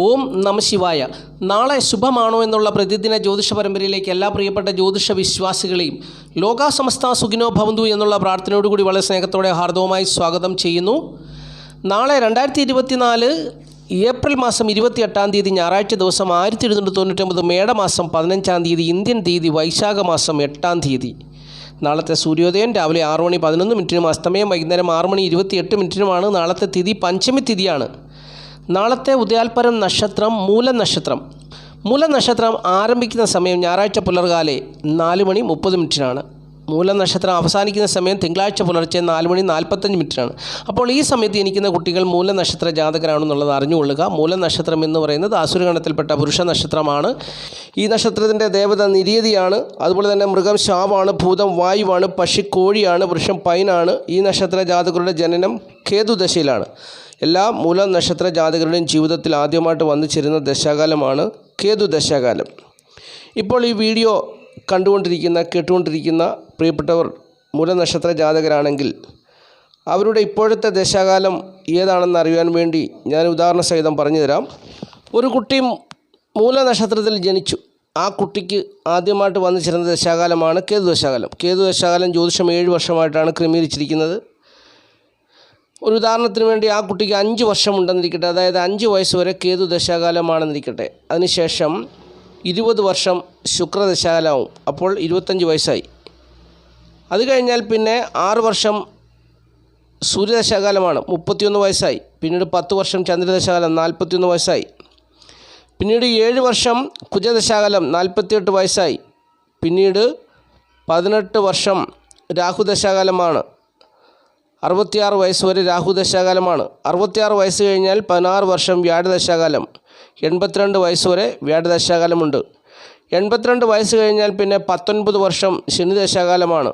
ഓം നമ ശിവായ. നാളെ ശുഭമാണോ എന്നുള്ള പ്രതിദിന ജ്യോതിഷ പരമ്പരയിലേക്ക് എല്ലാ പ്രിയപ്പെട്ട ജ്യോതിഷ വിശ്വാസികളെയും ലോകാസമസ്ത സുഖിനോ ഭവന്തു എന്നുള്ള പ്രാർത്ഥനയോടുകൂടി വളരെ സ്നേഹത്തോടെ ഹാർദവുമായി സ്വാഗതം ചെയ്യുന്നു. നാളെ രണ്ടായിരത്തി ഇരുപത്തിനാല് ഏപ്രിൽ മാസം ഇരുപത്തിയെട്ടാം തീയതി ഞായറാഴ്ച ദിവസം ആയിരത്തി എഴുന്നൂറ്റി തൊണ്ണൂറ്റൊമ്പത് മേടമാസം പതിനഞ്ചാം തീയതി ഇന്ത്യൻ തീയതി വൈശാഖ മാസം എട്ടാം തീയതി. നാളത്തെ സൂര്യോദയം രാവിലെ ആറ് മണി പതിനൊന്ന് മിനിറ്റിനും അസ്തമയം വൈകുന്നേരം ആറ് മണി ഇരുപത്തിയെട്ട് മിനിറ്റിനുമാണ്. നാളത്തെ തിഥി പഞ്ചമി തിഥിയാണ്. നാളത്തെ ഉദയാൽപരം നക്ഷത്രം മൂല നക്ഷത്രം മൂല നക്ഷത്രം ആരംഭിക്കുന്ന സമയം ഞായറാഴ്ച പുലർകാലെ നാല് മണി മുപ്പത് മിനിറ്റിനാണ്. മൂല നക്ഷത്രം അവസാനിക്കുന്ന സമയം തിങ്കളാഴ്ച പുലർച്ചെ നാല് മണി നാൽപ്പത്തഞ്ച് മിനിറ്റിനാണ്. അപ്പോൾ ഈ സമയത്ത് ജനിക്കുന്ന കുട്ടികൾ മൂല നക്ഷത്ര ജാതകരാണെന്നുള്ളത് അറിഞ്ഞുകൊള്ളുക. മൂല നക്ഷത്രം എന്ന് പറയുന്നത് ആസുരഗണത്തിൽപ്പെട്ട പുരുഷ നക്ഷത്രമാണ് ഈ നക്ഷത്രത്തിന്റെ ദേവത നിര്യതിയാണ് അതുപോലെ തന്നെ മൃഗം ശാവാണ് ഭൂതം വായുവാണ് പക്ഷി കോഴിയാണ് വൃക്ഷം പൈനാണ്. ഈ നക്ഷത്ര ജാതകരുടെ ജനനം കേതുദശയിലാണ്. എല്ലാ മൂല നക്ഷത്ര ജാതകരുടെയും ജീവിതത്തിൽ ആദ്യമായിട്ട് വന്നു ചേരുന്ന ദശാകാലമാണ് കേതു ദശാകാലം. ഇപ്പോൾ ഈ വീഡിയോ കണ്ടുകൊണ്ടിരിക്കുന്ന കേട്ടുകൊണ്ടിരിക്കുന്ന പ്രിയപ്പെട്ടവർ മൂല നക്ഷത്ര ജാതകരാണെങ്കിൽ അവരുടെ ഇപ്പോഴത്തെ ദശാകാലം ഏതാണെന്ന് അറിയാൻ വേണ്ടി ഞാൻ ഉദാഹരണ സഹിതം പറഞ്ഞു തരാം ഒരു കുട്ടി മൂലനക്ഷത്രത്തിൽ ജനിച്ചു. ആ കുട്ടിക്ക് ആദ്യമായിട്ട് വന്നു ചേരുന്ന ദശാകാലമാണ് കേതു ദശാകാലം. കേതു ദശാകാലം ജ്യോതിഷം ഏഴ് വർഷമായിട്ടാണ് ക്രമീകരിച്ചിരിക്കുന്നത്. ഒരു ഉദാഹരണത്തിന് വേണ്ടി ആ കുട്ടിക്ക് അഞ്ച് വർഷമുണ്ടെന്നിരിക്കട്ടെ അതായത് അഞ്ച് വയസ്സ് വരെ കേതു ദശാകാലമാണെന്നിരിക്കട്ടെ അതിനുശേഷം ഇരുപത് വർഷം ശുക്രദശാകാലമാവും. അപ്പോൾ ഇരുപത്തഞ്ച് വയസ്സായി. അത് കഴിഞ്ഞാൽ പിന്നെ ആറ് വർഷം സൂര്യദശാകാലമാണ്. മുപ്പത്തിയൊന്ന് വയസ്സായി. പിന്നീട് പത്ത് വർഷം ചന്ദ്രദശാകാലം നാൽപ്പത്തിയൊന്ന് വയസ്സായി. പിന്നീട് ഏഴ് വർഷം കുജദശാകാലം നാൽപ്പത്തിയെട്ട് വയസ്സായി. പിന്നീട് പതിനെട്ട് വർഷം രാഹുദശാകാലമാണ്. അറുപത്തിയാറ് വയസ്സ് വരെ രാഹു ദശാകാലമാണ്. അറുപത്തിയാറ് വയസ്സ് കഴിഞ്ഞാൽ പതിനാറ് വർഷം വ്യാഴദശാകാലം എൺപത്തിരണ്ട് വയസ്സ് വരെ വ്യാഴദശാകാലമുണ്ട് എൺപത്തിരണ്ട് വയസ്സ് കഴിഞ്ഞാൽ പിന്നെ പത്തൊൻപത് വർഷം ശനിദശാകാലമാണ്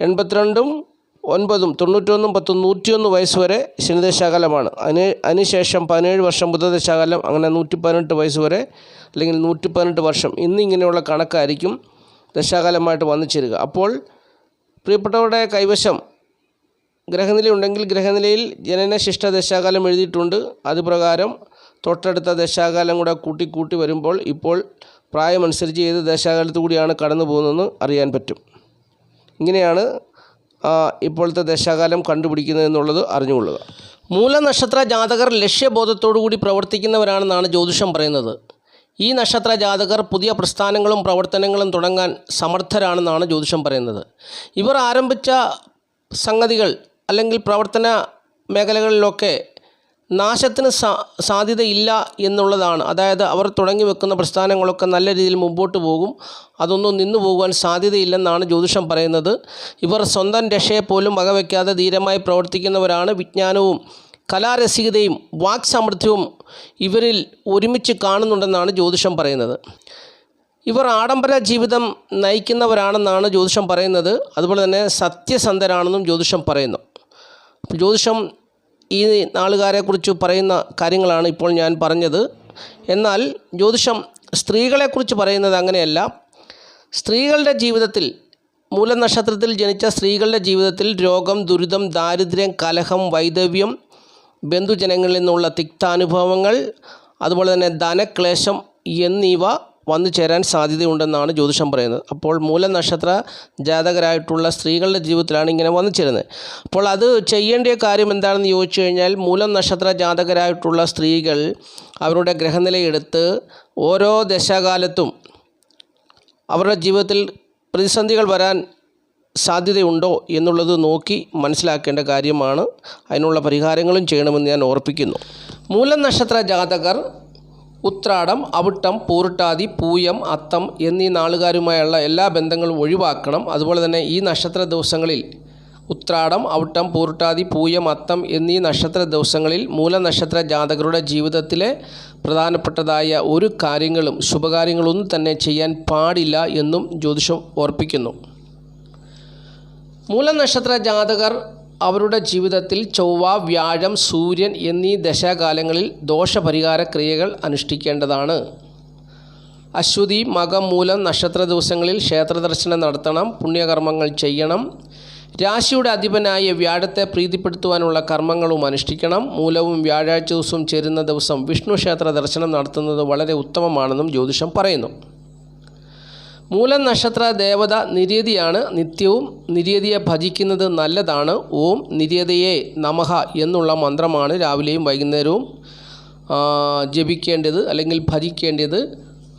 എൺപത്തിരണ്ടും ഒൻപതും തൊണ്ണൂറ്റൊന്നും പത്തും നൂറ്റിയൊന്ന് വയസ്സ് വരെ ശനിദശാകാലമാണ് അതിന് അതിനുശേഷം പതിനേഴ് വർഷം ബുധദശാകാലം അങ്ങനെ നൂറ്റി പതിനെട്ട് വയസ്സ് വരെ അല്ലെങ്കിൽ നൂറ്റി പതിനെട്ട് വർഷം ഇന്നിങ്ങനെയുള്ള കണക്കായിരിക്കും ദശാകാലമായിട്ട് വന്നു ചേരുക. അപ്പോൾ പ്രിയപ്പെട്ടവരുടെ കൈവശം ഗ്രഹനില ഉണ്ടെങ്കിൽ ഗ്രഹനിലയിൽ ജനനശിഷ്ട ദശാകാലം എഴുതിയിട്ടുണ്ട്. അതുപ്രകാരം തൊട്ടടുത്ത ദശാകാലം കൂടെ കൂട്ടി കൂട്ടി വരുമ്പോൾ ഇപ്പോൾ പ്രായമനുസരിച്ച് ഏത് ദശാകാലത്തു കൂടിയാണ് കടന്നു പോകുന്നതെന്ന് അറിയാൻ പറ്റും. ഇങ്ങനെയാണ് ഇപ്പോഴത്തെ ദശാകാലം കണ്ടുപിടിക്കുന്നത് എന്നുള്ളത് അറിഞ്ഞുകൊള്ളുക. മൂലനക്ഷത്ര ജാതകർ ലക്ഷ്യബോധത്തോടു കൂടി പ്രവർത്തിക്കുന്നവരാണെന്നാണ് ജ്യോതിഷം പറയുന്നത്. ഈ നക്ഷത്ര ജാതകർ പുതിയ പ്രസ്ഥാനങ്ങളും പ്രവർത്തനങ്ങളും തുടങ്ങാൻ സമർത്ഥരാണെന്നാണ് ജ്യോതിഷം പറയുന്നത്. ഇവർ ആരംഭിച്ച സംഗതികൾ അല്ലെങ്കിൽ പ്രവർത്തന മേഖലകളിലൊക്കെ നാശത്തിന് സാ സാധ്യതയില്ല എന്നുള്ളതാണ്. അതായത് അവർ തുടങ്ങി വെക്കുന്ന പ്രസ്ഥാനങ്ങളൊക്കെ നല്ല രീതിയിൽ മുമ്പോട്ട് പോകും. അതൊന്നും നിന്നു പോകുവാൻ സാധ്യതയില്ലെന്നാണ് ജ്യോതിഷം പറയുന്നത്. ഇവർ സ്വന്തം രക്ഷയെപ്പോലും വകവയ്ക്കാതെ ധീരമായി പ്രവർത്തിക്കുന്നവരാണ് വിജ്ഞാനവും കലാരസികതയും വാക് സമൃദ്ധിയും ഇവരിൽ ഒരുമിച്ച് കാണുന്നുണ്ടെന്നാണ് ജ്യോതിഷം പറയുന്നത്. ഇവർ ആഡംബര ജീവിതം നയിക്കുന്നവരാണെന്നാണ് ജ്യോതിഷം പറയുന്നത്. അതുപോലെ തന്നെ സത്യസന്ധരാണെന്നും ജ്യോതിഷം പറയുന്നു. ജ്യോതിഷം ഈ നാളുകാരെക്കുറിച്ച് പറയുന്ന കാര്യങ്ങളാണ് ഇപ്പോൾ ഞാൻ പറഞ്ഞത്. എന്നാൽ ജ്യോതിഷം സ്ത്രീകളെക്കുറിച്ച് പറയുന്നത് അങ്ങനെയല്ല. സ്ത്രീകളുടെ ജീവിതത്തിൽ മൂലനക്ഷത്രത്തിൽ ജനിച്ച സ്ത്രീകളുടെ ജീവിതത്തിൽ രോഗം ദുരിതം ദാരിദ്ര്യം കലഹം വൈദവ്യം ബന്ധുജനങ്ങളിൽ നിന്നുള്ള തിക്താനുഭവങ്ങൾ അതുപോലെ തന്നെ ധനക്ലേശം എന്നിവ വന്നു ചേരാൻ സാധ്യതയുണ്ടെന്നാണ് ജ്യോതിഷം പറയുന്നത്. അപ്പോൾ മൂലനക്ഷത്ര ജാതകരായിട്ടുള്ള സ്ത്രീകളുടെ ജീവിതത്തിലാണ് ഇങ്ങനെ വന്നു ചേരുന്നത്. അപ്പോൾ അത് ചെയ്യേണ്ട കാര്യം എന്താണെന്ന് ചോദിച്ചു കഴിഞ്ഞാൽ മൂലം നക്ഷത്ര ജാതകരായിട്ടുള്ള സ്ത്രീകൾ അവരുടെ ഗ്രഹനിലയെടുത്ത് ഓരോ ദശാകാലത്തും അവരുടെ ജീവിതത്തിൽ പ്രതിസന്ധികൾ വരാൻ സാധ്യതയുണ്ടോ എന്നുള്ളത് നോക്കി മനസ്സിലാക്കേണ്ട കാര്യമാണ്. അതിനുള്ള പരിഹാരങ്ങളും ചെയ്യണമെന്ന് ഞാൻ ഓർപ്പിക്കുന്നു. മൂലനക്ഷത്ര ജാതകർ ഉത്രാടം അവിട്ടം പൂറിട്ടാതി പൂയം അത്തം എന്നീ നാളുകാരുമായുള്ള എല്ലാ ബന്ധങ്ങളും ഒഴിവാക്കണം. അതുപോലെ തന്നെ ഈ നക്ഷത്ര ദിവസങ്ങളിൽ ഉത്രാടം അവിട്ടം പൂർട്ടാതി പൂയം അത്തം എന്നീ നക്ഷത്ര ദിവസങ്ങളിൽ മൂലനക്ഷത്ര ജാതകരുടെ ജീവിതത്തിലെ പ്രധാനപ്പെട്ടതായ ഒരു കാര്യങ്ങളും ശുഭകാര്യങ്ങളൊന്നും തന്നെ ചെയ്യാൻ പാടില്ല എന്നും ജ്യോതിഷം ഓർപ്പിക്കുന്നു. മൂലനക്ഷത്ര ജാതകർ അവരുടെ ജീവിതത്തിൽ ചൊവ്വ വ്യാഴം സൂര്യൻ എന്നീ ദശാകാലങ്ങളിൽ ദോഷപരിഹാര ക്രിയകൾ അനുഷ്ഠിക്കേണ്ടതാണ്. അശ്വതി മകം മൂലം നക്ഷത്ര ദിവസങ്ങളിൽ ക്ഷേത്ര ദർശനം നടത്തണം പുണ്യകർമ്മങ്ങൾ ചെയ്യണം. രാശിയുടെ അധിപനായ വ്യാഴത്തെ പ്രീതിപ്പെടുത്തുവാനുള്ള കർമ്മങ്ങളും അനുഷ്ഠിക്കണം. മൂലവും വ്യാഴാഴ്ച ദിവസവും ചേരുന്ന ദിവസം വിഷ്ണു ക്ഷേത്ര ദർശനം നടത്തുന്നത് വളരെ ഉത്തമമാണെന്നും ജ്യോതിഷം പറയുന്നു. മൂലം നക്ഷത്ര ദേവത നിര്യതിയാണ് നിത്യവും നിര്യതിയെ ഭജിക്കുന്നത് നല്ലതാണ്. ഓം നിര്യതയെ നമഹ എന്നുള്ള മന്ത്രമാണ് രാവിലെയും വൈകുന്നേരവും ജപിക്കേണ്ടത് അല്ലെങ്കിൽ ഭജിക്കേണ്ടത്.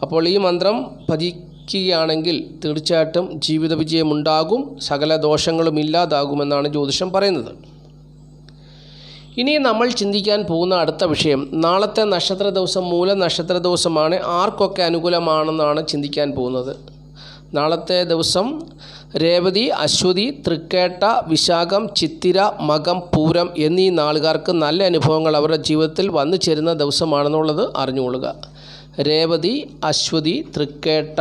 അപ്പോൾ ഈ മന്ത്രം ഭജിക്കുകയാണെങ്കിൽ തീർച്ചയായിട്ടും ജീവിത വിജയമുണ്ടാകും സകല ദോഷങ്ങളും ഇല്ലാതാകുമെന്നാണ് ജ്യോതിഷം പറയുന്നത്. ഇനി നമ്മൾ ചിന്തിക്കാൻ പോകുന്ന അടുത്ത വിഷയം നാളത്തെ നക്ഷത്ര ദിവസം മൂല നക്ഷത്ര ദിവസമാണ് ആർക്കൊക്കെ അനുകൂലമാണെന്നാണ് ചിന്തിക്കാൻ പോകുന്നത്. നാളത്തെ ദിവസം രേവതി അശ്വതി തൃക്കേട്ട വിശാഖം ചിത്തിര മകം പൂരം എന്നീ നാളുകാർക്ക് നല്ല അനുഭവങ്ങൾ അവരുടെ ജീവിതത്തിൽ വന്നു ചേരുന്ന ദിവസമാണെന്നുള്ളത് അറിഞ്ഞുകൊള്ളുക. രേവതി അശ്വതി തൃക്കേട്ട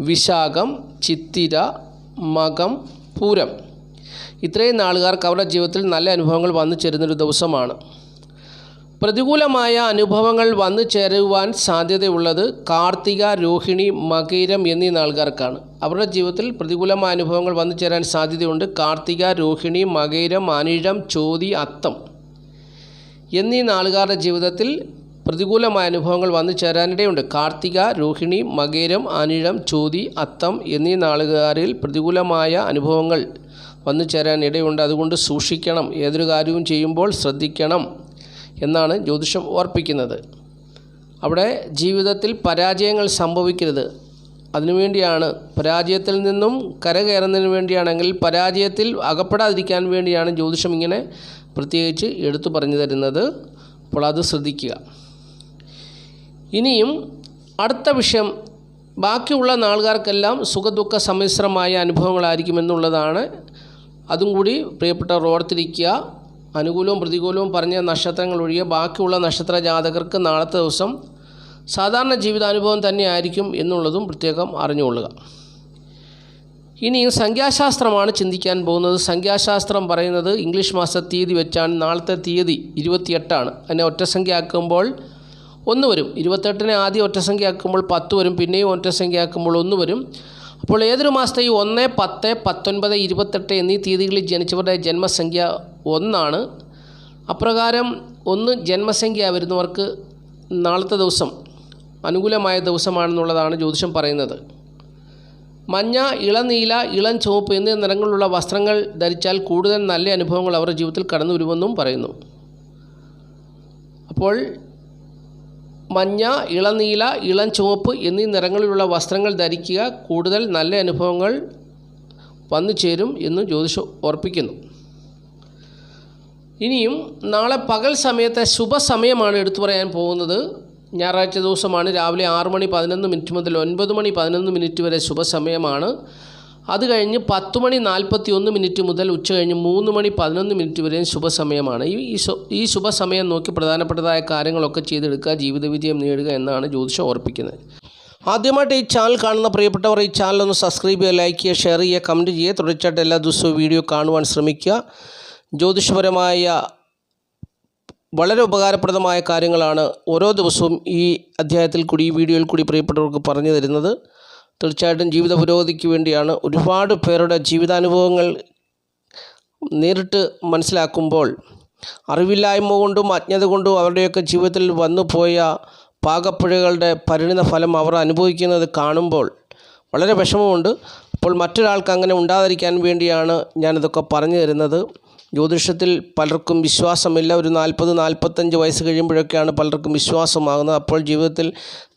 വിശാഖം ചിത്തിര മകം പൂരം. ഇത്രയും നാളുകാർക്ക് അവരുടെ ജീവിതത്തിൽ നല്ല അനുഭവങ്ങൾ വന്നു ചേരുന്നൊരു ദിവസമാണ്. പ്രതികൂലമായ അനുഭവങ്ങൾ വന്നു ചേരുവാൻ സാധ്യതയുള്ളത് കാർത്തിക രോഹിണി മകീരം എന്നീ നാളുകാർക്കാണ് അവരുടെ ജീവിതത്തിൽ പ്രതികൂലമായ അനുഭവങ്ങൾ വന്നു ചേരാൻ സാധ്യതയുണ്ട്. കാർത്തിക രോഹിണി മകീരം അനിഴം ചോതി അത്തം എന്നീ നാളുകാരുടെ ജീവിതത്തിൽ പ്രതികൂലമായ അനുഭവങ്ങൾ വന്നു ചേരാനിടയുണ്ട്. കാർത്തിക രോഹിണി മകേരം അനിഴം ചോതി അത്തം എന്നീ നാളുകാരിൽ പ്രതികൂലമായ അനുഭവങ്ങൾ വന്നു ചേരാനിടയുണ്ട്. അതുകൊണ്ട് സൂക്ഷിക്കണം. ഏതൊരു കാര്യവും ചെയ്യുമ്പോൾ ശ്രദ്ധിക്കണം. എന്നാണ് ജ്യോതിഷം ഓർപ്പിക്കുന്നത് അവിടെ ജീവിതത്തിൽ പരാജയങ്ങൾ സംഭവിക്കരുത്. അതിനുവേണ്ടിയാണ് പരാജയത്തിൽ നിന്നും കരകയറുന്നതിന് വേണ്ടിയാണെങ്കിൽ പരാജയത്തിൽ അകപ്പെടാതിരിക്കാൻ വേണ്ടിയാണ് ജ്യോതിഷം ഇങ്ങനെ പ്രത്യേകിച്ച് എടുത്തു പറഞ്ഞു തരുന്നത്. അപ്പോൾ അത് ശ്രദ്ധിക്കുക. ഇനിയും അടുത്ത വിഷയം ബാക്കിയുള്ള നാളുകാർക്കെല്ലാം സുഖദുഃഖ സമ്മിശ്രമായ അനുഭവങ്ങളായിരിക്കുമെന്നുള്ളതാണ് അതും കൂടി പ്രിയപ്പെട്ടവർ ഓർത്തിരിക്കുക. അനുകൂലവും പ്രതികൂലവും പറഞ്ഞ നക്ഷത്രങ്ങൾ ഒഴികെ ബാക്കിയുള്ള നക്ഷത്ര ജാതകർക്ക് നാളത്തെ ദിവസം സാധാരണ ജീവിതാനുഭവം തന്നെയായിരിക്കും എന്നുള്ളതും പ്രത്യേകം അറിഞ്ഞുകൊള്ളുക. ഇനി സംഖ്യാശാസ്ത്രമാണ് ചിന്തിക്കാൻ പോകുന്നത്. സംഖ്യാശാസ്ത്രം പറയുന്നത് ഇംഗ്ലീഷ് മാസ തീയതി വെച്ചാണ്. നാളത്തെ തീയതി ഇരുപത്തിയെട്ടാണ്. അതിനെ ഒറ്റസംഖ്യ ആക്കുമ്പോൾ ഒന്ന് വരും. ഇരുപത്തെട്ടിനെ ആദ്യം ഒറ്റസംഖ്യ ആക്കുമ്പോൾ പത്ത് വരും. പിന്നെയും ഒറ്റസംഖ്യ ആക്കുമ്പോൾ ഒന്ന് വരും. അപ്പോൾ ഏതൊരു മാസത്തെയും ഒന്ന് പത്ത് പത്തൊൻപത് ഇരുപത്തെട്ട് എന്നീ തീയതികളിൽ ജനിച്ചവരുടെ ജന്മസംഖ്യ ഒന്നാണ്. അപ്രകാരം ഒന്ന് ജന്മസംഖ്യ വരുന്നവർക്ക് നാളത്തെ ദിവസം അനുകൂലമായ ദിവസമാണെന്നുള്ളതാണ് ജ്യോതിഷം പറയുന്നത്. മഞ്ഞ ഇളനീല ഇളം ചുവപ്പ് എന്നീ നിറങ്ങളിലുള്ള വസ്ത്രങ്ങൾ ധരിച്ചാൽ കൂടുതൽ നല്ല അനുഭവങ്ങൾ അവരുടെ ജീവിതത്തിൽ കടന്നു വരുമെന്നും പറയുന്നു. അപ്പോൾ മഞ്ഞ ഇളനീല ഇളം ചുവപ്പ് എന്നീ നിറങ്ങളിലുള്ള വസ്ത്രങ്ങൾ ധരിക്കുക കൂടുതൽ നല്ല അനുഭവങ്ങൾ വന്നു ചേരും എന്ന് ജ്യോതിഷം ഓർപ്പിക്കുന്നു ഇനിയും നാളെ പകൽ സമയത്തെ ശുഭസമയമാണ് എടുത്തു പറയാൻ പോകുന്നത്. ഞായറാഴ്ച ദിവസമാണ് രാവിലെ ആറ് മണി പതിനൊന്ന് മിനിറ്റ് മുതൽ ഒൻപത് മണി പതിനൊന്ന് മിനിറ്റ് വരെ ശുഭസമയമാണ് അത് കഴിഞ്ഞ് പത്ത് മണി നാൽപ്പത്തി ഒന്ന് മിനിറ്റ് മുതൽ ഉച്ച കഴിഞ്ഞ് മൂന്ന് മണി പതിനൊന്ന് മിനിറ്റ് വരെയും ശുഭസമയമാണ് ഈ ഈ ശുഭ സമയം ശുഭസമയം നോക്കി പ്രധാനപ്പെട്ടതായ കാര്യങ്ങളൊക്കെ ചെയ്തെടുക്കുക ജീവിത വിജയം നേടുക എന്നാണ് ജ്യോതിഷം ഓർപ്പിക്കുന്നത്. ആദ്യമായിട്ട് ഈ ചാനൽ കാണുന്ന പ്രിയപ്പെട്ടവർ ഈ ചാനൽ ഒന്ന് സബ്സ്ക്രൈബ് ചെയ്യുക ലൈക്ക് ചെയ്യുക ഷെയർ ചെയ്യുക കമന്റ് ചെയ്യുക. തുടർച്ചയായിട്ട് എല്ലാ ദിവസവും വീഡിയോ കാണുവാൻ ശ്രമിക്കുക. ജ്യോതിഷപരമായ വളരെ ഉപകാരപ്രദമായ കാര്യങ്ങളാണ് ഓരോ ദിവസവും ഈ അധ്യായത്തിൽ കൂടി ഈ വീഡിയോയിൽ കൂടി പ്രിയപ്പെട്ടവർക്ക് പറഞ്ഞു തരുന്നത്. തീർച്ചയായിട്ടും ജീവിത പുരോഗതിക്ക് വേണ്ടിയാണ് ഒരുപാട് പേരുടെ ജീവിതാനുഭവങ്ങൾ നേരിട്ട് മനസ്സിലാക്കുമ്പോൾ അറിവില്ലായ്മ കൊണ്ടും അജ്ഞത കൊണ്ടും അവരുടെയൊക്കെ ജീവിതത്തിൽ വന്നുപോയ പോയ പാകപ്പിഴകളുടെ പരിണിത ഫലം അവർ അനുഭവിക്കുന്നത് കാണുമ്പോൾ വളരെ വിഷമമുണ്ട്. അപ്പോൾ മറ്റൊരാൾക്ക് അങ്ങനെ ഉണ്ടാതിരിക്കാൻ വേണ്ടിയാണ് ഞാനിതൊക്കെ പറഞ്ഞു തരുന്നത്. ജ്യോതിഷത്തിൽ പലർക്കും വിശ്വാസമില്ല. ഒരു നാൽപ്പത് നാൽപ്പത്തഞ്ച് വയസ്സ് കഴിയുമ്പോഴൊക്കെയാണ് പലർക്കും വിശ്വാസമാകുന്നത്. അപ്പോൾ ജീവിതത്തിൽ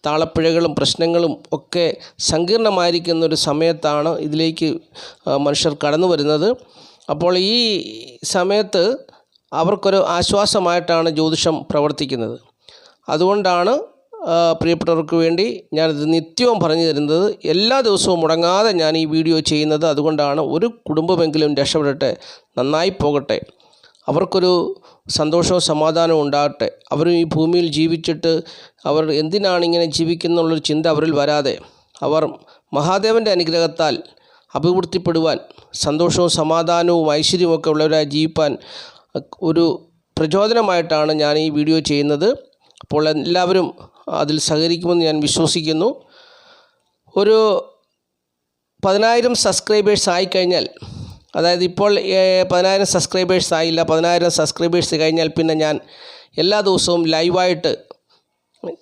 താളപ്പിഴകളും പ്രശ്നങ്ങളും ഒക്കെ സങ്കീർണമായിരിക്കുന്ന ഒരു സമയത്താണ് ഇതിലേക്ക് മനുഷ്യർ കടന്നു വരുന്നത്. അപ്പോൾ ഈ സമയത്ത് അവർക്കൊരു ആശ്വാസമായിട്ടാണ് ജ്യോതിഷം പ്രവർത്തിക്കുന്നത്. അതുകൊണ്ടാണ് പ്രിയപ്പെട്ടവർക്ക് വേണ്ടി ഞാനിത് നിത്യവും പറഞ്ഞു തരുന്നത് എല്ലാ ദിവസവും മുടങ്ങാതെ ഞാൻ ഈ വീഡിയോ ചെയ്യുന്നത് അതുകൊണ്ടാണ് ഒരു കുടുംബമെങ്കിലും രക്ഷപ്പെടട്ടെ നന്നായി പോകട്ടെ. അവർക്കൊരു സന്തോഷവും സമാധാനവും ഉണ്ടാകട്ടെ. അവരും ഈ ഭൂമിയിൽ ജീവിച്ചിട്ട് അവർ എന്തിനാണ് ഇങ്ങനെ ജീവിക്കുന്നുള്ളൊരു ചിന്ത അവരിൽ വരാതെ അവർ മഹാദേവന്റെ അനുഗ്രഹത്താൽ അഭിവൃദ്ധിപ്പെടുവാൻ സന്തോഷവും സമാധാനവും ഐശ്വര്യവുമൊക്കെ ഉള്ളവരായി ജീവിപ്പാൻ ഒരു പ്രചോദനമായിട്ടാണ് ഞാൻ ഈ വീഡിയോ ചെയ്യുന്നത്. അപ്പോൾ എല്ലാവരും അതിൽ സഹകരിക്കുമെന്ന് ഞാൻ വിശ്വസിക്കുന്നു. ഒരു പതിനായിരം സബ്സ്ക്രൈബേഴ്സ് ആയിക്കഴിഞ്ഞാൽ അതായത് ഇപ്പോൾ പതിനായിരം സബ്സ്ക്രൈബേഴ്സ് ആയില്ല പതിനായിരം സബ്സ്ക്രൈബേഴ്സ് കഴിഞ്ഞാൽ പിന്നെ ഞാൻ എല്ലാ ദിവസവും ലൈവായിട്ട്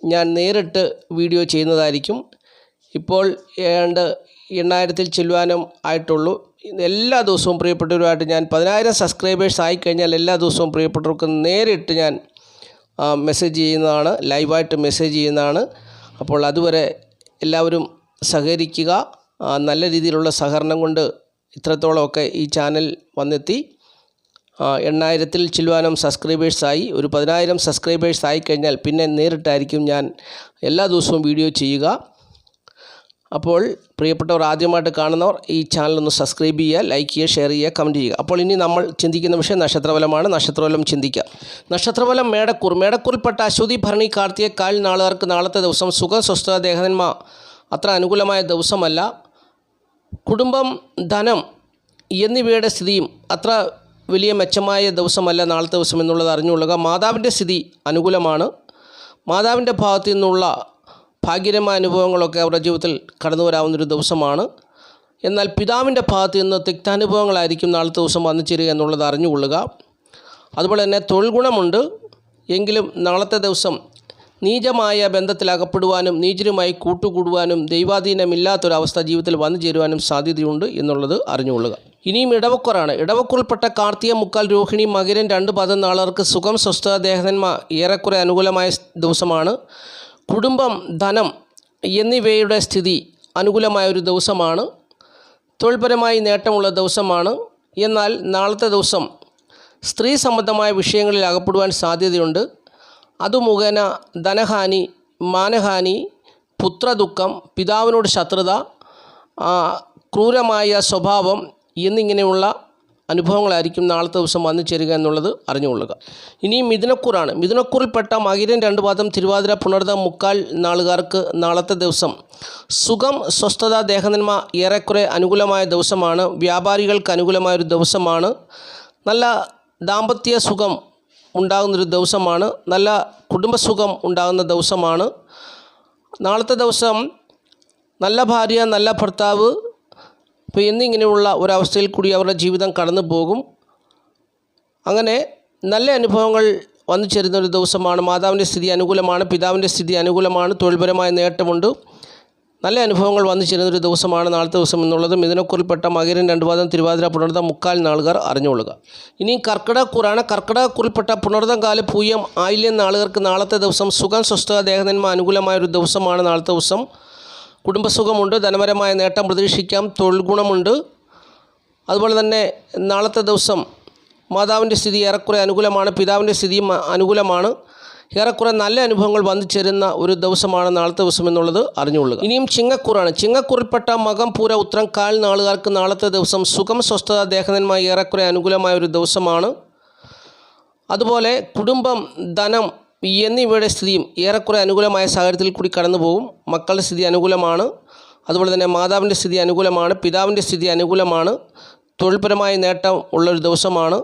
ഞാൻ നേരിട്ട് വീഡിയോ ചെയ്യുന്നതായിരിക്കും. ഇപ്പോൾ ഏതാണ്ട് എണ്ണായിരത്തിൽ ചെല്ലുവാനും ആയിട്ടുള്ളൂ. എല്ലാ ദിവസവും പ്രിയപ്പെട്ടവരുമായിട്ട് ഞാൻ പതിനായിരം സബ്സ്ക്രൈബേഴ്സ് ആയിക്കഴിഞ്ഞാൽ എല്ലാ ദിവസവും പ്രിയപ്പെട്ടവർക്ക് നേരിട്ട് ഞാൻ മെസ്സേജ് ചെയ്യുന്നതാണ് ലൈവായിട്ട് മെസ്സേജ് ചെയ്യുന്നതാണ്. അപ്പോൾ അതുവരെ എല്ലാവരും സഹകരിക്കുക നല്ല രീതിയിലുള്ള സഹകരണം കൊണ്ട് ഇത്രത്തോളമൊക്കെ ഈ ചാനൽ വന്നെത്തി. എണ്ണായിരത്തിൽ ചില്ലുവാനം സബ്സ്ക്രൈബേഴ്സായി ഒരു പതിനായിരം സബ്സ്ക്രൈബേഴ്സ് ആയി കഴിഞ്ഞാൽ പിന്നെ നേരിട്ടായിരിക്കും ഞാൻ എല്ലാ ദിവസവും വീഡിയോ ചെയ്യുക. അപ്പോൾ പ്രിയപ്പെട്ടവർ ആദ്യമായിട്ട് കാണുന്നവർ ഈ ചാനൽ ഒന്ന് സബ്സ്ക്രൈബ് ചെയ്യുക ലൈക്ക് ചെയ്യുക ഷെയർ ചെയ്യുക കമന്റ് ചെയ്യുക. അപ്പോൾ ഇനി നമ്മൾ ചിന്തിക്കുന്ന വിഷയം നക്ഷത്രഫലമാണ്. നക്ഷത്രഫലം ചിന്തിക്കുക. നക്ഷത്രഫലം മേടക്കൂർ. മേടക്കൂറിൽപ്പെട്ട അശ്വതി ഭരണി കാർത്തിക കാൽ നാളുകാർക്ക് നാളത്തെ ദിവസം സുഖ സ്വസ്ഥത ദേഹന്മ അത്ര അനുകൂലമായ ദിവസമല്ല. കുടുംബം ധനം എന്നിവയുടെ സ്ഥിതിയും അത്ര വലിയ മെച്ചമായ ദിവസമല്ല നാളത്തെ ദിവസം എന്നുള്ളത് അറിഞ്ഞുകൊള്ളുക. മാതാവിന്റെ സ്ഥിതി അനുകൂലമാണ്. മാതാവിന്റെ ഭാഗത്തു നിന്നുള്ള ഭാഗ്യകരമായ അനുഭവങ്ങളൊക്കെ അവരുടെ ജീവിതത്തിൽ കടന്നു വരാവുന്നൊരു ദിവസമാണ്. എന്നാൽ പിതാവിന്റെ ഭാഗത്ത് നിന്ന് തിക്താനുഭവങ്ങളായിരിക്കും നാളത്തെ ദിവസം വന്നു ചേരുക എന്നുള്ളത് അറിഞ്ഞുകൊള്ളുക. അതുപോലെ തന്നെ തൊഴിൽ ഗുണമുണ്ട്. എങ്കിലും നാളത്തെ ദിവസം നീചമായ ബന്ധത്തിൽ അകപ്പെടുവാനും നീചരുമായി കൂട്ടുകൂടുവാനും ദൈവാധീനമില്ലാത്തൊരവസ്ഥ ജീവിതത്തിൽ വന്നു ചേരുവാനും സാധ്യതയുണ്ട് എന്നുള്ളത് അറിഞ്ഞുകൊള്ളുക. ഇനിയും ഇടവക്കുറാണ് ഇടവക്കുൾപ്പെട്ട കാർത്തിക മുക്കാൽ രോഹിണി മകരൻ രണ്ട് പദം നാളുകൾക്ക് സുഖം സ്വസ്ഥ ദേഹന്മ ഏറെക്കുറെ അനുകൂലമായ ദിവസമാണ്. കുടുംബം ധനം എന്നിവയുടെ സ്ഥിതി അനുകൂലമായ ഒരു ദിവസമാണ്. തൊഴിൽപരമായി നേട്ടമുള്ള ദിവസമാണ്. എന്നാൽ നാളത്തെ ദിവസം സ്ത്രീ സംബന്ധമായ വിഷയങ്ങളിൽ അകപ്പെടുവാൻ സാധ്യതയുണ്ട്. അതു മുഖേന ധനഹാനി മാനഹാനി പുത്രദുഃഖം പിതാവിനോട് ശത്രുത ക്രൂരമായ സ്വഭാവം എന്നിങ്ങനെയുള്ള അനുഭവങ്ങളായിരിക്കും നാളത്തെ ദിവസം വന്നു ചേരുക എന്നുള്ളത് അറിഞ്ഞുകൊള്ളുക. ഇനി മിഥുനക്കൂറാണ്. മിഥുനക്കൂറിൽപ്പെട്ട മകിരൻ രണ്ട് പാദം തിരുവാതിര പുണർദം മുക്കാൽ നാളുകാർക്ക് നാളത്തെ ദിവസം സുഖം സ്വസ്ഥത ദേഹനന്മ ഏറെക്കുറെ അനുകൂലമായ ദിവസമാണ്. വ്യാപാരികൾക്ക് അനുകൂലമായ ഒരു ദിവസമാണ്. നല്ല ദാമ്പത്യ സുഖം ഉണ്ടാകുന്നൊരു ദിവസമാണ്. നല്ല കുടുംബസുഖം ഉണ്ടാകുന്ന ദിവസമാണ്. നാളത്തെ ദിവസം നല്ല ഭാര്യ നല്ല ഭർത്താവ് ഇപ്പോൾ എന്നിങ്ങനെയുള്ള ഒരവസ്ഥയിൽ കൂടി അവരുടെ ജീവിതം കടന്നു പോകും. അങ്ങനെ നല്ല അനുഭവങ്ങൾ വന്നു ചേരുന്ന ഒരു ദിവസമാണ്. മാതാവിന്റെ സ്ഥിതി അനുകൂലമാണ് പിതാവിന്റെ സ്ഥിതി അനുകൂലമാണ് തൊഴിൽപരമായ നേട്ടമുണ്ട്. നല്ല അനുഭവങ്ങൾ വന്നു ചേരുന്ന ഒരു ദിവസമാണ് നാളത്തെ ദിവസം എന്നുള്ളതും. ഇതിനെക്കുറിപ്പെട്ട മകരൻ രണ്ടുപാദം തിരുവാതിര പുണർദം മുക്കാൽ നാളുകാർ അറിഞ്ഞുകൊള്ളുക. ഇനി കർക്കിടകക്കൂറാണ് കർക്കിടകക്കുറിൽപ്പെട്ട പുണർദം കാല പൂയം ആയില്യം നാളുകാർക്ക് നാളത്തെ ദിവസം സുഖം സ്വസ്ഥത ദേഹനന്മ അനുകൂലമായ ഒരു ദിവസമാണ് നാളത്തെ ദിവസം. കുടുംബസുഖമുണ്ട് ധനപരമായ നേട്ടം പ്രതീക്ഷിക്കാം തൊഴിൽ ഗുണമുണ്ട്. അതുപോലെ തന്നെ നാളത്തെ ദിവസം മാതാവിന്റെ സ്ഥിതി ഏറെക്കുറെ അനുകൂലമാണ് പിതാവിന്റെ സ്ഥിതിയും അനുകൂലമാണ്. ഏറെക്കുറെ നല്ല അനുഭവങ്ങൾ വന്നു ചേരുന്ന ഒരു ദിവസമാണ് നാളത്തെ ദിവസം എന്നുള്ളത് അറിഞ്ഞുകൊള്ളുക. ഇനിയും ചിങ്ങക്കൂറാണ്. ചിങ്ങക്കൂറിൽപ്പെട്ട മകം പൂര ഉത്രം കാൽ നാളുകാർക്ക് നാളത്തെ ദിവസം സുഖം സ്വസ്ഥത ദേഹനന്മാർ ഏറെക്കുറെ അനുകൂലമായ ഒരു ദിവസമാണ്. അതുപോലെ കുടുംബം ധനം എന്നിവയുടെ സ്ഥിതിയും ഏറെക്കുറെ അനുകൂലമായ സാഹചര്യത്തിൽ കൂടി കടന്നു പോകും. മക്കളുടെ സ്ഥിതി അനുകൂലമാണ്. അതുപോലെ തന്നെ മാതാവിന്റെ സ്ഥിതി അനുകൂലമാണ്. പിതാവിന്റെ സ്ഥിതി അനുകൂലമാണ്. തൊഴിൽപരമായ നേട്ടം ഉള്ളൊരു ദിവസമാണ്.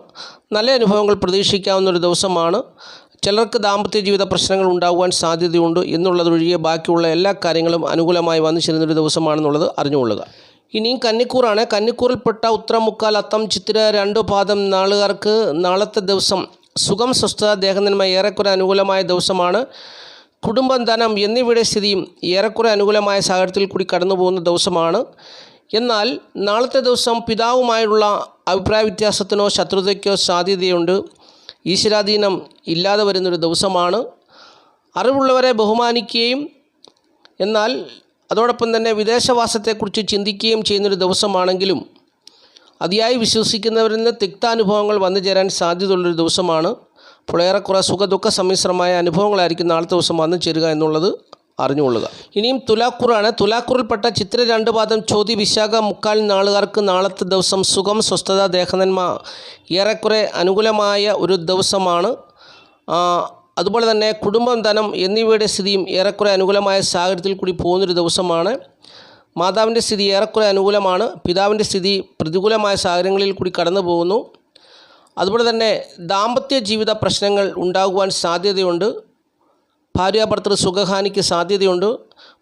നല്ല അനുഭവങ്ങൾ പ്രതീക്ഷിക്കാവുന്ന ഒരു ദിവസമാണ്. ചിലർക്ക് ദാമ്പത്യ ജീവിത പ്രശ്നങ്ങൾ ഉണ്ടാകുവാൻ സാധ്യതയുണ്ട് എന്നുള്ളതൊഴികെ ബാക്കിയുള്ള എല്ലാ കാര്യങ്ങളും അനുകൂലമായി വന്നു ചേരുന്നൊരു ദിവസമാണെന്നുള്ളത് അറിഞ്ഞുകൊള്ളുക. ഇനിയും കന്നിക്കൂറാണ്. കന്നിക്കൂറിൽപ്പെട്ട ഉത്തരമുക്കാൽ അത്തം ചിത്തിര രണ്ടു പാദം നാളുകാർക്ക് നാളത്തെ ദിവസം സുഖം സ്വസ്ഥത ദേഹനന്മ ഏറെക്കുറെ അനുകൂലമായ ദിവസമാണ്. കുടുംബം ധനം എന്നിവയുടെ സ്ഥിതിയും ഏറെക്കുറെ അനുകൂലമായ സാഹചര്യത്തിൽ കൂടി കടന്നു പോകുന്ന ദിവസമാണ്. എന്നാൽ നാളത്തെ ദിവസം പിതാവുമായുള്ള അഭിപ്രായ വ്യത്യാസത്തിനോ ശത്രുതയ്ക്കോ സാധ്യതയുണ്ട്. ഈശ്വരാധീനം ഇല്ലാതെ വരുന്നൊരു ദിവസമാണ്. അറിവുള്ളവരെ ബഹുമാനിക്കുകയും എന്നാൽ അതോടൊപ്പം തന്നെ വിദേശവാസത്തെക്കുറിച്ച് ചിന്തിക്കുകയും ചെയ്യുന്നൊരു ദിവസമാണെങ്കിലും അതിയായി വിശ്വസിക്കുന്നവരിൽ നിന്ന് തിക്താനുഭവങ്ങൾ വന്നു ചേരാൻ സാധ്യതയുള്ളൊരു ദിവസമാണ്. അപ്പോൾ ഏറെക്കുറെ സുഖദുഃഖ സമ്മിശ്രമായ അനുഭവങ്ങളായിരിക്കും നാളത്തെ ദിവസം വന്നു ചേരുക എന്നുള്ളത് അറിഞ്ഞുകൊള്ളുക. ഇനിയും തുലാക്കുറാണ്. തുലാക്കുറിൽപ്പെട്ട ചിത്ര രണ്ട് പാദം ചോതി വിശാഖ മുക്കാൽ നാളുകാർക്ക് നാളത്തെ ദിവസം സുഖം സ്വസ്ഥത ദേഹനന്മ ഏറെക്കുറെ അനുകൂലമായ ഒരു ദിവസമാണ്. അതുപോലെ തന്നെ കുടുംബം ധനം എന്നിവയുടെ സ്ഥിതിയും ഏറെക്കുറെ അനുകൂലമായ സാഹചര്യത്തിൽ കൂടി പോകുന്നൊരു ദിവസമാണ്. മാതാവിന്റെ സ്ഥിതി ഏറെക്കുറെ അനുകൂലമാണ്. പിതാവിന്റെ സ്ഥിതി പ്രതികൂലമായ സാഹചര്യങ്ങളിൽ കൂടി കടന്നു പോകുന്നു. അതുപോലെ തന്നെ ദാമ്പത്യ ജീവിത പ്രശ്നങ്ങൾ ഉണ്ടാകുവാൻ സാധ്യതയുണ്ട്. ഭാര്യാഭർത്തൃ സുഖഹാനിക്ക് സാധ്യതയുണ്ട്.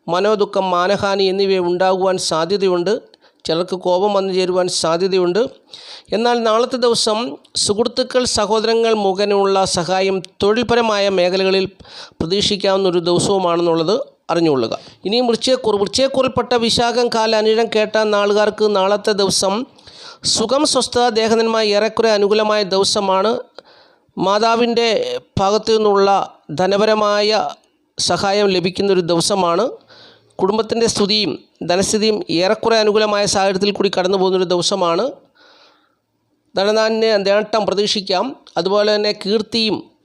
മനോദുഃഖം മാനഹാനി എന്നിവ ഉണ്ടാകുവാൻ സാധ്യതയുണ്ട്. ചിലർക്ക് കോപം വന്നു ചേരുവാൻ സാധ്യതയുണ്ട്. എന്നാൽ നാളത്തെ ദിവസം സുഹൃത്തുക്കൾ സഹോദരങ്ങൾ മുഖേനയുള്ള സഹായം തൊഴിൽപരമായ മേഖലകളിൽ പ്രതീക്ഷിക്കാവുന്ന ഒരു ദിവസവുമാണെന്നുള്ളത് അറിഞ്ഞുകൊള്ളുക. ഇനിയും വൃശ്ചയക്കുറി വൃശ്ചയക്കുറിൽപ്പെട്ട വിശാഖം കാല അനുരം കേട്ട നാളുകാർക്ക് നാളത്തെ ദിവസം സുഖം സ്വസ്ഥത ദേഹനന്മാരെ ഏറെക്കുറെ അനുകൂലമായ ദിവസമാണ്. മാതാവിന്റെ ഭാഗത്തു നിന്നുള്ള ധനപരമായ സഹായം ലഭിക്കുന്നൊരു ദിവസമാണ്. കുടുംബത്തിന്റെ സ്തുതിയും ധനസ്ഥിതിയും ഏറെക്കുറെ അനുകൂലമായ സാഹചര്യത്തിൽ കൂടി കടന്നു പോകുന്നൊരു ദിവസമാണ്. ധനധാന്യ നേട്ടം പ്രതീക്ഷിക്കാം. അതുപോലെ തന്നെ കീർത്തിയും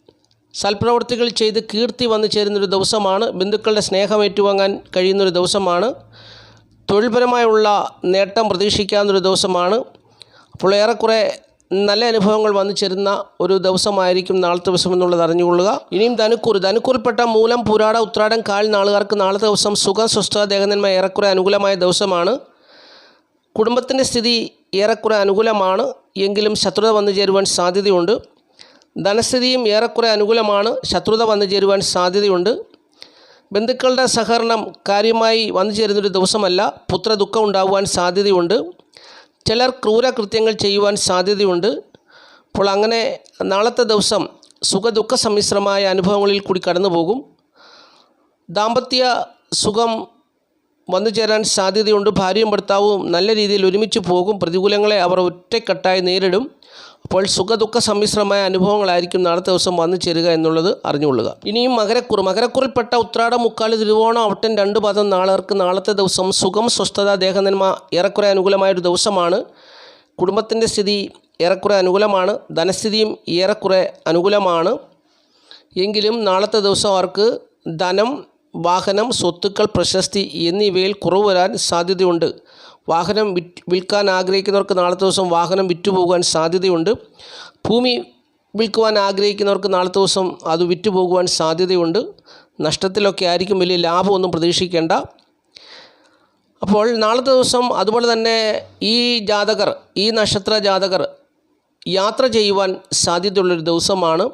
സൽപ്രവർത്തികൾ ചെയ്ത് കീർത്തി വന്നു ചേരുന്നൊരു ദിവസമാണ്. ബന്ധുക്കളുടെ സ്നേഹം ഏറ്റുവാങ്ങാൻ കഴിയുന്നൊരു ദിവസമാണ്. തൊഴിൽപരമായുള്ള നേട്ടം പ്രതീക്ഷിക്കാവുന്നൊരു ദിവസമാണ്. അപ്പോൾ ഏറെക്കുറെ നല്ല അനുഭവങ്ങൾ വന്നു ചേരുന്ന ഒരു ദിവസമായിരിക്കും നാളത്തെ ദിവസം എന്നുള്ളത് അറിഞ്ഞുകൊള്ളുക. ഇനിയും ധനുക്കൂർ ധനുക്കൂറിൽപ്പെട്ട മൂലം പുരാട ഉത്രാടം കാൽ നാളുകാർക്ക് നാളത്തെ ദിവസം സുഖം സ്വസ്ഥ ദേഹനന്മ ഏറെക്കുറെ അനുകൂലമായ ദിവസമാണ്. കുടുംബത്തിന്റെ സ്ഥിതി ഏറെക്കുറെ അനുകൂലമാണ്. എങ്കിലും ശത്രുത വന്നു ചേരുവാൻ സാധ്യതയുണ്ട്. ധനസ്ഥിതിയും ഏറെക്കുറെ അനുകൂലമാണ്. ശത്രുത വന്നു ചേരുവാൻ സാധ്യതയുണ്ട്. ബന്ധുക്കളുടെ സഹകരണം കാര്യമായി വന്നു ചേരുന്നൊരു ദിവസമല്ല പുത്ര ദുഃഖം ഉണ്ടാകുവാൻ സാധ്യതയുണ്ട്. ചിലർ ക്രൂര കൃത്യങ്ങൾ ചെയ്യുവാൻ സാധ്യതയുണ്ട്. അപ്പോൾ അങ്ങനെ നാളത്തെ ദിവസം സുഖദുഃഖ സമ്മിശ്രമായ അനുഭവങ്ങളിൽ കൂടി കടന്നു പോകും ദാമ്പത്യ സുഖം വന്നു ചേരാൻ സാധ്യതയുണ്ട്. ഭാര്യയും ഭർത്താവും നല്ല രീതിയിൽ ഒരുമിച്ച് പോകും. പ്രതികൂലങ്ങളെ അവർ ഒറ്റക്കെട്ടായി നേരിടും. അപ്പോൾ സുഖദുഃഖ സമ്മിശ്രമായ അനുഭവങ്ങളായിരിക്കും നാളത്തെ ദിവസം വന്നു ചേരുക എന്നുള്ളത് അറിഞ്ഞുകൊള്ളുക. ഇനിയും മകരക്കുറി മകരക്കുറിൽപ്പെട്ട ഉത്രാട മുക്കാലി തിരുവോണം അവട്ടൻ രണ്ട് പദം നാളർക്ക് നാളത്തെ ദിവസം സുഖം സ്വസ്ഥത ദേഹനന്മ ഏറെക്കുറെ അനുകൂലമായൊരു ദിവസമാണ്. കുടുംബത്തിന്റെ സ്ഥിതി ഏറെക്കുറെ അനുകൂലമാണ്. ധനസ്ഥിതിയും ഏറെക്കുറെ അനുകൂലമാണ്. എങ്കിലും നാളത്തെ ദിവസം അവർക്ക് ധനം വാഹനം സ്വത്തുക്കൾ പ്രശസ്തി എന്നിവയിൽ കുറവ് വരാൻ സാധ്യതയുണ്ട്. വാഹനം വിൽക്കാൻ ആഗ്രഹിക്കുന്നവർക്ക് നാളത്തെ ദിവസം വാഹനം വിറ്റുപോകാൻ സാധ്യതയുണ്ട്. ഭൂമി വിൽക്കുവാൻ ആഗ്രഹിക്കുന്നവർക്ക് നാളത്തെ ദിവസം അത് വിറ്റുപോകുവാൻ സാധ്യതയുണ്ട്. നഷ്ടത്തിലൊക്കെ ആയിരിക്കും വലിയ ലാഭമൊന്നും പ്രതീക്ഷിക്കേണ്ട. അപ്പോൾ നാളത്തെ ദിവസം അതുപോലെ തന്നെ ഈ ജാതകർ ഈ നക്ഷത്ര ജാതകർ യാത്ര ചെയ്യുവാൻ സാധ്യതയുള്ളൊരു ദിവസമാണ്.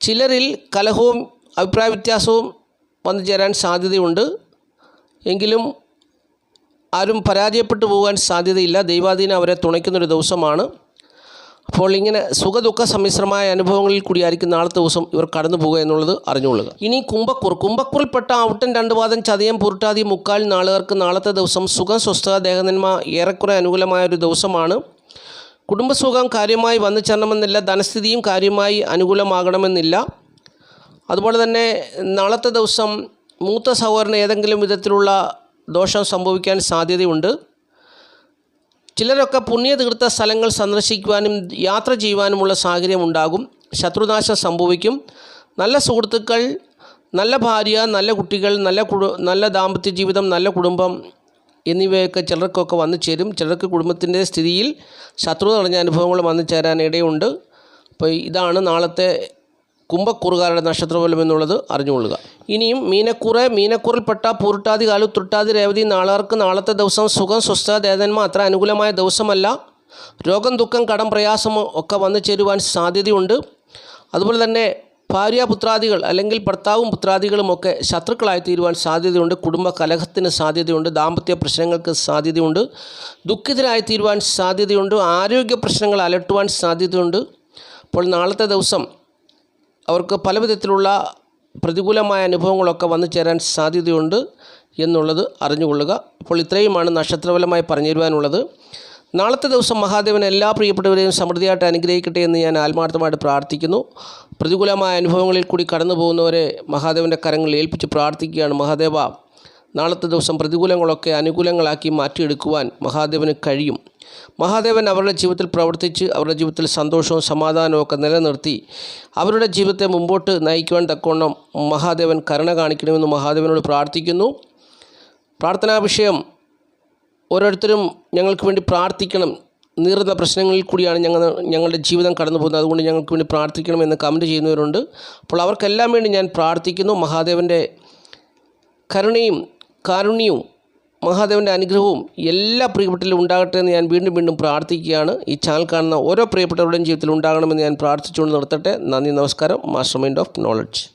ചിലരിൽ കലഹവും അഭിപ്രായ വ്യത്യാസവും വന്നു ചേരാൻ സാധ്യതയുണ്ട്. എങ്കിലും ആരും പരാജയപ്പെട്ടു പോകാൻ സാധ്യതയില്ല. ദൈവാധീനം അവരെ തുണയ്ക്കുന്നൊരു ദിവസമാണ്. അപ്പോൾ ഇങ്ങനെ സുഖദുഃഖ സമ്മിശ്രമായ അനുഭവങ്ങളിൽ കൂടിയായിരിക്കും നാളത്തെ ദിവസം ഇവർ കടന്നു പോകുക എന്നുള്ളത് അറിഞ്ഞുകൊള്ളുക. ഇനി കുംഭക്കൂർ കുംഭക്കൂറിൽപ്പെട്ട ഔട്ടൻ രണ്ട് വാദം ചതയം പുരുട്ടാതി മുക്കാൽ നാളുകാർക്ക് നാളത്തെ ദിവസം സുഖം സ്വസ്ഥത ദേഹനന്മ ഏറെക്കുറെ അനുകൂലമായ ഒരു ദിവസമാണ്. കുടുംബസുഖം കാര്യമായി വന്നു ചേരണമെന്നില്ല ധനസ്ഥിതിയും കാര്യമായി അനുകൂലമാകണമെന്നില്ല. അതുപോലെ തന്നെ നാളത്തെ ദിവസം മൂത്ത സഹോദരന് ഏതെങ്കിലും വിധത്തിലുള്ള ദോഷം സംഭവിക്കാൻ സാധ്യതയുണ്ട്. ചിലരൊക്കെ പുണ്യതീർത്ഥ സ്ഥലങ്ങൾ സന്ദർശിക്കുവാനും യാത്ര ചെയ്യുവാനുമുള്ള സാഹചര്യം ഉണ്ടാകും. ശത്രുനാശം സംഭവിക്കും. നല്ല സുഹൃത്തുക്കൾ നല്ല ഭാര്യ നല്ല കുട്ടികൾ നല്ല കുടു നല്ല ദാമ്പത്യ ജീവിതം നല്ല കുടുംബം എന്നിവയൊക്കെ ചിലർക്കൊക്കെ വന്നു ചേരും. ചിലർക്ക് കുടുംബത്തിന്റെ സ്ഥിതിയിൽ ശത്രു നിറഞ്ഞ അനുഭവങ്ങൾ വന്നു ചേരാൻ ഇടയുണ്ട്. അപ്പോൾ ഇതാണ് നാളത്തെ കുംഭക്കൂറുകാരുടെ നക്ഷത്രഫലം എന്നുള്ളത് അറിഞ്ഞുകൊള്ളുക. ഇനിയും മീനക്കൂറ് മീനക്കൂറിൽപ്പെട്ട പൂരുട്ടാതി കാലു തൃട്ടാതി രേവതി നാളുകാർക്ക് നാളത്തെ ദിവസം സുഖം സ്വസ്ഥ ദേതന്മ അത്ര അനുകൂലമായ ദിവസമല്ല. രോഗം ദുഃഖം കടം പ്രയാസം ഒക്കെ വന്നു ചേരുവാൻ സാധ്യതയുണ്ട്. അതുപോലെ തന്നെ ഭാര്യ പുത്രാദികൾ അല്ലെങ്കിൽ ഭർത്താവും പുത്രാദികളും ഒക്കെ ശത്രുക്കളായി തീരുവാൻ സാധ്യതയുണ്ട്. കുടുംബ കലഹത്തിന് സാധ്യതയുണ്ട്. ദാമ്പത്യ പ്രശ്നങ്ങൾക്ക് സാധ്യതയുണ്ട്. ദുഃഖിതരായി തീരുവാൻ സാധ്യതയുണ്ട്. ആരോഗ്യ പ്രശ്നങ്ങൾ അലട്ടുവാൻ സാധ്യതയുണ്ട്. അപ്പോൾ നാളത്തെ ദിവസം അവർക്ക് പല വിധത്തിലുള്ള പ്രതികൂലമായ അനുഭവങ്ങളൊക്കെ വന്നു ചേരാൻ സാധ്യതയുണ്ട് എന്നുള്ളത് അറിഞ്ഞുകൊള്ളുക. അപ്പോൾ ഇത്രയുമാണ് നക്ഷത്രഫലമായി പറഞ്ഞു തരുവാനുള്ളത് നാളത്തെ ദിവസം മഹാദേവൻ എല്ലാ പ്രിയപ്പെട്ടവരെയും സമൃദ്ധിയായിട്ട് അനുഗ്രഹിക്കട്ടെ എന്ന് ഞാൻ ആത്മാർത്ഥമായിട്ട് പ്രാർത്ഥിക്കുന്നു. പ്രതികൂലമായ അനുഭവങ്ങളിൽ കൂടി കടന്നു പോകുന്നവരെ മഹാദേവന്റെ കരങ്ങളിൽ ഏൽപ്പിച്ച് പ്രാർത്ഥിക്കുകയാണ്. മഹാദേവ നാളത്തെ ദിവസം പ്രതികൂലങ്ങളൊക്കെ അനുകൂലങ്ങളാക്കി മാറ്റിയെടുക്കുവാൻ മഹാദേവന് കഴിയും. മഹാദേവൻ അവരുടെ ജീവിതത്തിൽ പ്രവർത്തിച്ച് അവരുടെ ജീവിതത്തിൽ സന്തോഷവും സമാധാനവും ഒക്കെ നിലനിർത്തി അവരുടെ ജീവിതത്തെ മുമ്പോട്ട് നയിക്കുവാൻ തക്കവണ്ണം മഹാദേവൻ കരുണ കാണിക്കണമെന്ന് മഹാദേവനോട് പ്രാർത്ഥിക്കുന്നു. പ്രാർത്ഥനാ വിഷയം ഓരോരുത്തരും ഞങ്ങൾക്ക് വേണ്ടി പ്രാർത്ഥിക്കണം. നീറുന്ന പ്രശ്നങ്ങളിൽ കൂടിയാണ് ഞങ്ങൾ ഞങ്ങളുടെ ജീവിതം കടന്നു പോകുന്നത്. അതുകൊണ്ട് ഞങ്ങൾക്ക് വേണ്ടി പ്രാർത്ഥിക്കണമെന്ന് കമന്റ് ചെയ്യുന്നവരുണ്ട്. അപ്പോൾ അവർക്കെല്ലാം വേണ്ടി ഞാൻ പ്രാർത്ഥിക്കുന്നു. മഹാദേവന്റെ കരുണയും കാരുണ്യവും മഹാദേവന്റെ അനുഗ്രഹവും എല്ലാ പ്രിയപ്പെട്ടിലും ഉണ്ടാകട്ടെ എന്ന് ഞാൻ വീണ്ടും വീണ്ടും പ്രാർത്ഥിക്കുകയാണ്. ഈ ചാനൽ കാണുന്ന ഓരോ പ്രിയപ്പെട്ടവരുടെയും ജീവിതത്തിൽ ഉണ്ടാകണമെന്ന് ഞാൻ പ്രാർത്ഥിച്ചുകൊണ്ട് നിർത്തട്ടെ. നന്ദി നമസ്കാരം. Master mind of knowledge